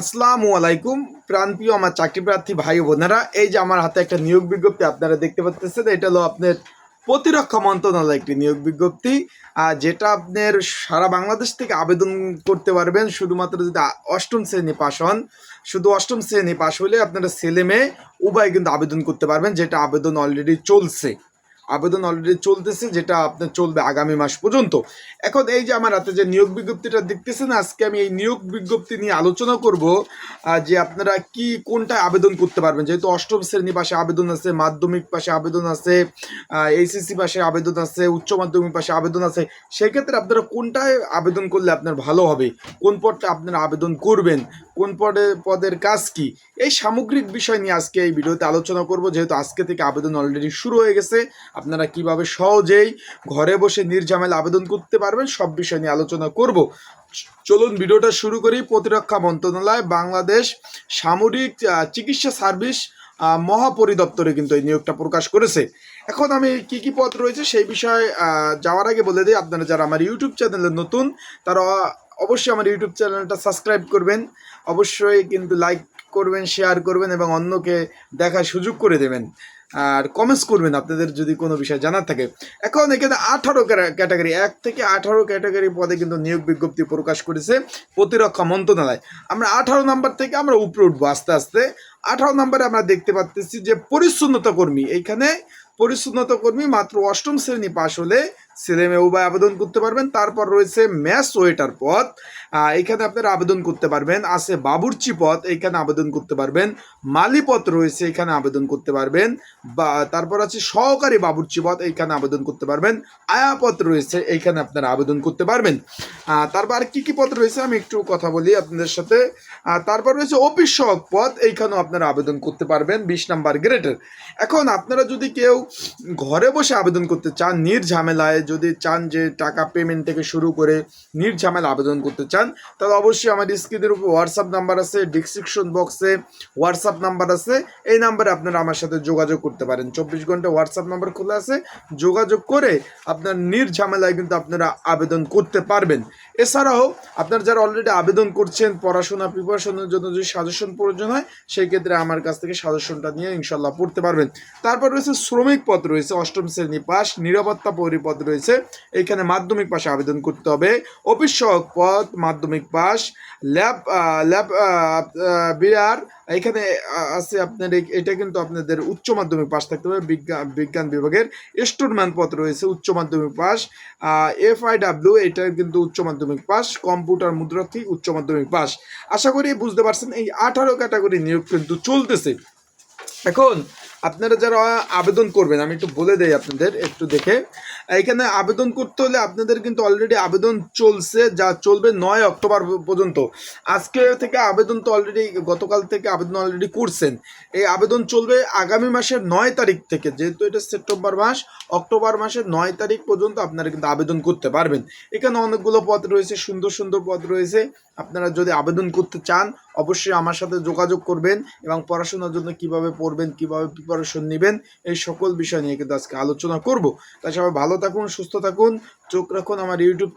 আসসালামু আলাইকুম প্রাণপ্রিয় আমার চাকরি প্রার্থী ভাই বোনেরা। এই যে আমার হাতে একটা নিয়োগ বিজ্ঞপ্তি আপনারা দেখতে পাচ্ছেন, এটা হলো আপনার প্রতিরক্ষা মন্ত্রণালয় একটি নিয়োগ বিজ্ঞপ্তি, আর যেটা আপনার সারা বাংলাদেশ থেকে আবেদন করতে পারবেন, শুধুমাত্র যদি অষ্টম শ্রেণি পাশ হন। শুধু অষ্টম শ্রেণি পাশ হলে আপনারা ছেলে মেয়ে উভয় কিন্তু আবেদন করতে পারবেন, যেটা আবেদন অলরেডি চলছে। আবেদন অলরেডি চলতেছে, যেটা আপনার চলবে আগামী মাস পর্যন্ত। এখন এই যে আমার হাতে যে নিয়োগ বিজ্ঞপ্তিটা দেখতেছেন, আজকে আমি এই নিয়োগ বিজ্ঞপ্তি নিয়ে আলোচনা করব যে আপনারা কি, কোনটায় আবেদন করতে পারবেন? যেহেতু অষ্টম শ্রেণি পাশে আবেদন আছে, মাধ্যমিক পাশে আবেদন আছে এইচএসসি পাশে আবেদন আছে, উচ্চ মাধ্যমিক পাশে আবেদন আছে, সেক্ষেত্রে আপনারা কোনটায় আবেদন করলে আপনার ভালো হবে? কোন পদটা আপনারা আবেদন করবেন? কোন পদে, পদের কাজ কি? এই সামগ্রিক বিষয় নিয়ে আজকে এই ভিডিওতে আলোচনা করব, যেহেতু আজকে থেকে আবেদন অলরেডি শুরু হয়ে গেছে। আপনারা কীভাবে সহজেই ঘরে বসে নির্ঝামেলা আবেদন করতে পারবেন, সব বিষয় নিয়ে আলোচনা করব। চলুন ভিডিওটা শুরু করি। প্রতিরক্ষা মন্ত্রণালয়, বাংলাদেশ সামরিক চিকিৎসা সার্ভিস মহাপরিদপ্তরে কিন্তু এই নিয়োগটা প্রকাশ করেছে। এখন আমি কি কি পদ রয়েছে সেই বিষয়ে যাওয়ার আগে বলে দিই, আপনারা যারা আমার ইউটিউব চ্যানেলে নতুন, তারা অবশ্যই আমার ইউটিউব চ্যানেলটা সাবস্ক্রাইব করবেন। অবশ্যই কিন্তু লাইক করবেন শেয়ার করবেন এবং অন্যকে দেখার সুযোগ করে দেবেন। আর কমেন্টস করবেন আপনাদের যদি কোনো বিষয় জানার থাকে। এখন এখানে আঠারো ক্যাটাগরি এক থেকে আঠারো ক্যাটাগরি পদে কিন্তু নিয়োগ বিজ্ঞপ্তি প্রকাশ করেছে প্রতিরক্ষা মন্ত্রণালয়। আমরা আঠারো নাম্বার থেকে আমরা উপরে উঠবো আস্তে আস্তে। আঠারো নাম্বারে আমরা দেখতে পাচ্ছি যে পরিচ্ছন্নতা কর্মী। এইখানে পরিচ্ছন্নতা কর্মী মাত্র অষ্টম শ্রেণি পাশ হলে ছেলে মেয়ে উভয় আবেদন করতে পারবেন। তারপর রয়েছে ম্যাস ওয়েটার পদ। এখানে আপনারা আবেদন করতে পারবেন। আছে বাবুর্চি পদ, এইখানে আবেদন করতে পারবেন। মালি পদ রয়েছে এখানে আবেদন করতে পারবেন। বা, তারপর আছে সহকারী বাবুর্চি পদ, এইখানে আবেদন করতে পারবেন। আয়াপদ রয়েছে, এইখানে আপনারা আবেদন করতে পারবেন। তারপর আর কি কি পদ রয়েছে আমি একটু কথা বলি আপনাদের সাথে। তারপর রয়েছে অফিস সহক পদ, এইখানেও আপনারা আবেদন করতে পারবেন, বিশ নাম্বার গ্রেডের। এখন আপনারা যদি কেউ ঘরে বসে আবেদন করতে চান, নির্ঝামেলায় যদি চান যে টাকা পেমেন্ট থেকে শুরু করে নির্ঝামেলা আবেদন করতে চান, তাহলে অবশ্যই আমার স্ক্রিনের উপর হোয়াটসঅ্যাপ নাম্বার আছে ডিসক্রিপশন বক্সে হোয়াটসঅ্যাপ নাম্বার আছে। এই নাম্বারে আপনারা আমার সাথে যোগাযোগ করতে পারেন। চব্বিশ ঘণ্টা হোয়াটসঅ্যাপ নাম্বার খোলা আছে। যোগাযোগ করে আপনার নির্ঝামেলায় কিন্তু আপনারা আবেদন করতে পারবেন। এছাড়াও আপনার যারা অলরেডি আবেদন করছেন, পড়াশোনা প্রিপারেশনের জন্য যদি সাজেশন প্রয়োজন হয়, সেই ক্ষেত্রে আমার কাছ থেকে সাজেশনটা নিয়ে ইনশাল্লাহ পড়তে পারবেন। তারপর রয়েছে শ্রমিক পদ রয়েছে, অষ্টম শ্রেণি পাস, নিরাপত্তা পৌরী পদ রয়েছে এইখানে মাধ্যমিক পাশে আবেদন করতে হবে। অফিস সহক পদ, মাধ্যমিক পাস ল্যাব ল্যাব বিআর, এখানে আছে আপনার এটা কিন্তু আপনাদের উচ্চ মাধ্যমিক পাস থাকতে হবে। বিজ্ঞান বিজ্ঞান বিভাগের স্টুডম্যান পদ রয়েছে উচ্চ মাধ্যমিক পাস এফ আই ডাব্লিউ এটা কিন্তু উচ্চ মাধ্যমিক পাস কম্পিউটার মুদ্রাক্ষী উচ্চ মাধ্যমিক পাস আশা করি বুঝতে পারছেন, এই আঠারো ক্যাটাগরি নিয়োগ কিন্তু চলতেছে। এখন আপনারা যারা আবেদন করবেন, আমি একটু বলে দেই আপনাদের, একটু দেখে। এখানে আবেদন করতে হলে আপনাদের কিন্তু অলরেডি আবেদন চলছে, যা চলবে নয় অক্টোবর পর্যন্ত। আজকে থেকে আবেদন তো অলরেডি গতকাল থেকে আবেদন অলরেডি করছেন। এই আবেদন চলবে আগামী মাসের নয় তারিখ থেকে, যেহেতু এটা সেপ্টেম্বর মাস, অক্টোবর মাসের নয় তারিখ পর্যন্ত আপনারা কিন্তু আবেদন করতে পারবেন। এখানে অনেকগুলো পদ রয়েছে, সুন্দর সুন্দর পদ রয়েছে। আপনারা যদি আবেদন করতে চান, অবশ্যই আমার সাথে যোগাযোগ করবেন এবং পড়াশোনার জন্য কীভাবে পড়বেন, কীভাবে প্রিপারেশন নেবেন। এই সকল বিষয় নিয়ে কিন্তু আজকে আলোচনা করব। তাই সবাই ভালো থাকুন, সুস্থ থাকুন। চোখ রাখুন আমার ইউটিউব